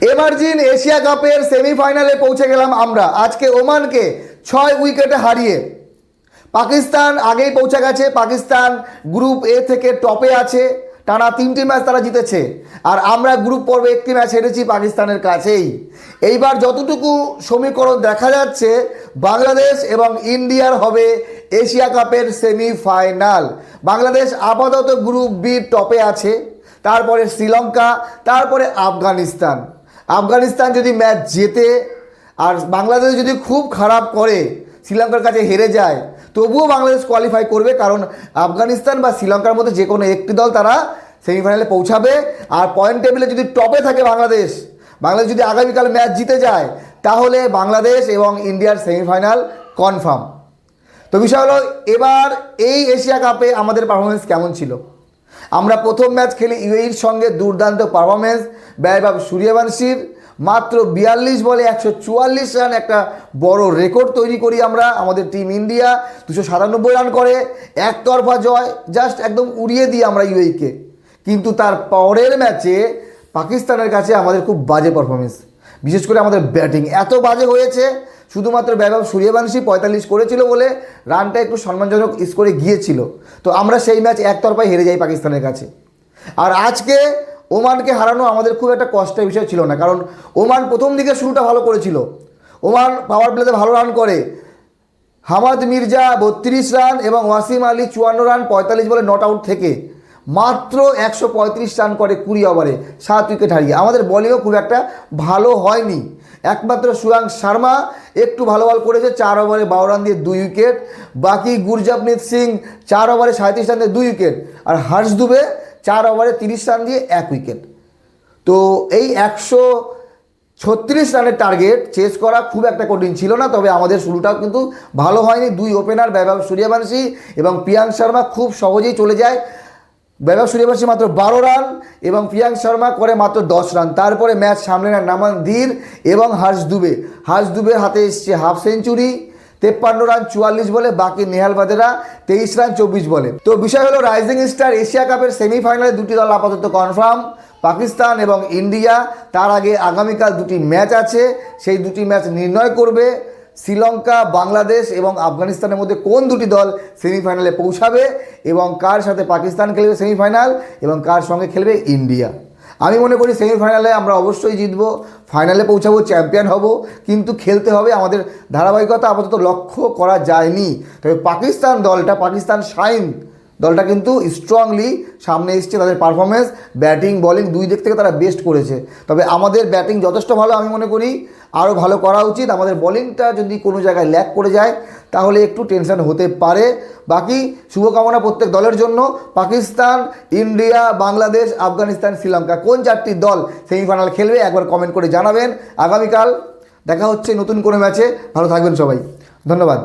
এমার্জিন Asia কাপের সেমিফাইনালে পৌঁছে গেলাম আমরা। আজকে ওমানকে ছয় উইকেটে হারিয়ে। পাকিস্তান আগেই পৌঁছে গেছে। পাকিস্তান গ্রুপ এ থেকে টপে আছে। টানা তিনটি ম্যাচ তারা জিতেছে। আর আমরা গ্রুপ পর্বে একটি ম্যাচ হেরেছি পাকিস্তানের কাছেই। এইবার যতটুকু সমীকরণ দেখা যাচ্ছে, বাংলাদেশ এবং ইন্ডিয়ার হবে এশিয়া কাপের সেমিফাইনাল। বাংলাদেশ আপাতত গ্রুপ বি টপে আছে। তারপরে শ্রীলঙ্কা, তারপরে আফগানিস্তান। আফগানিস্তান যদি ম্যাচ জেতে আর বাংলাদেশ যদি খুব খারাপ করে, শ্রীলঙ্কার কাছে হেরে যায়, তবুও বাংলাদেশ কোয়ালিফাই করবে কারণ আফগানিস্তান বা শ্রীলঙ্কার মধ্যে যে কোনো একটি দল তারা সেমিফাইনালে পৌঁছাবে। আর পয়েন্ট টেবিলে যদি টপে থাকে বাংলাদেশ বাংলাদেশ যদি আগামীকাল ম্যাচ জিতে যায়, তাহলে বাংলাদেশ এবং ইন্ডিয়ার সেমিফাইনাল কনফার্ম তো বিষয় হলো, এবার এই এশিয়া কাপে আমাদের পারফরমেন্স কেমন ছিল? আমরা প্রথম ম্যাচ খেলি ইউএইর সঙ্গে দুর্দান্ত পারফরমেন্স ব্যয়বাব সূর্যবংশীর। মাত্র বিয়াল্লিশ বলে একশো চুয়াল্লিশ রান একটা বড় রেকর্ড তৈরি করি আমরা, আমাদের টিম ইন্ডিয়া। দুশো সাতানব্বই রান করে, একতরফা জয় জাস্ট একদম উড়িয়ে দিই আমরা ইউএইকে। কিন্তু তার পরের ম্যাচে পাকিস্তানের কাছে আমাদের খুব বাজে পারফরমেন্স বিশেষ করে আমাদের ব্যাটিং। এত বাজে হয়েছে, শুধুমাত্র ব্যবহার সূর্যবংশী পঁয়তাল্লিশ করেছিল বলে রানটা একটু সম্মানজনক স্কোরে গিয়েছিল। তো আমরা সেই ম্যাচ একতরফায় হেরে যাই পাকিস্তানের কাছে। আর আজকে ওমানকে হারানো আমাদের খুব একটা কষ্টের বিষয় ছিল না, কারণ ওমান প্রথম দিকে শুরুটা ভালো করেছিল। ওমান পাওয়ার প্লেতে ভালো রান করে। হামাদ মির্জা বত্রিশ রান এবং ওয়াসিম আলী চুয়ান্ন রান পঁয়তাল্লিশ বলে নট আউট থেকে। মাত্র একশো পঁয়ত্রিশ রান করে কুড়ি ওভারে সাত উইকেট হারিয়ে। আমাদের বলিংও খুব একটা ভালো হয়নি। একমাত্র সুয়াং শর্মা একটু ভালো বল করেছে, চার ওভারে বারো রান দিয়ে দুই উইকেট। বাকি গুরজাপনীত সিং চার ওভারে সাঁত্রিশ রান দিয়ে দুই উইকেট। আর হর্ষ দুবে চার ওভারে তিরিশ রান দিয়ে এক উইকেট। তো এই একশো ছত্রিশ রানের টার্গেট চেস করা খুব একটা কঠিন ছিল না, তবে আমাদের শুরুটাও কিন্তু ভালো হয়নি। দুই ওপেনার বৈভব সূর্যবংশী এবং প্রিয়াঙ্ক শর্মা খুব সহজেই চলে যায়। বৈভব সূর্যবংশী মাত্র বারো রান এবং প্রিয়াঙ্ক শর্মা করে মাত্র দশ রান। তারপরে ম্যাচ সামলে নেন নামান ধীর এবং হার্ষ দুবে। হার্ষ দুবের হাতে এসছে হাফ সেঞ্চুরি, তেপ্পান্ন রান চুয়াল্লিশ বলে, বাকি নেহাল বাদেরা তেইশ রান চব্বিশ বলে। তো বিষয় হলো রাইজিং স্টার এশিয়া কাপের সেমিফাইনালে দুটি দল আপাতত কনফার্ম, পাকিস্তান এবং ইন্ডিয়া। তার আগে আগামীকাল দুটি ম্যাচ আছে, সেই দুটি ম্যাচ নির্ণয় করবে। শ্রীলঙ্কা, বাংলাদেশ এবং আফগানিস্তানের মধ্যে কোন দুটি দল সেমিফাইনালে পৌঁছাবে এবং কার সাথে পাকিস্তান খেলবে সেমিফাইনাল এবং কার সঙ্গে খেলবে ইন্ডিয়া? আমি মনে করি সেমিফাইনালে আমরা অবশ্যই জিতব, ফাইনালে পৌঁছাবো, চ্যাম্পিয়ন হব, কিন্তু খেলতে হবে আমাদের ধারাবাহিকতা আপাতত লক্ষ্য করা যায়নি। তবে পাকিস্তান দলটা, পাকিস্তান শাইন দলটা কিন্তু স্ট্রংলি সামনে এসছে তাদের পারফরমেন্স ব্যাটিং বলিং দুই দিক থেকে তারা বেস্ট করেছে। তবে আমাদের ব্যাটিং যথেষ্ট ভালো আমি মনে করি আরও ভালো করা উচিত। আমাদের বলিংটা যদি কোনো জায়গায় ল্যাক করে যায়, তাহলে একটু টেনশন হতে পারে। বাকি শুভকামনা প্রত্যেক দলের জন্য। পাকিস্তান, ইন্ডিয়া, বাংলাদেশ, আফগানিস্তান, শ্রীলঙ্কা, কোন চারটি দল সেমিফাইনাল খেলবে একবার কমেন্ট করে জানাবেন। আগামীকাল দেখা হচ্ছে নতুন কোনো ম্যাচে ভালো থাকবেন সবাই। ধন্যবাদ।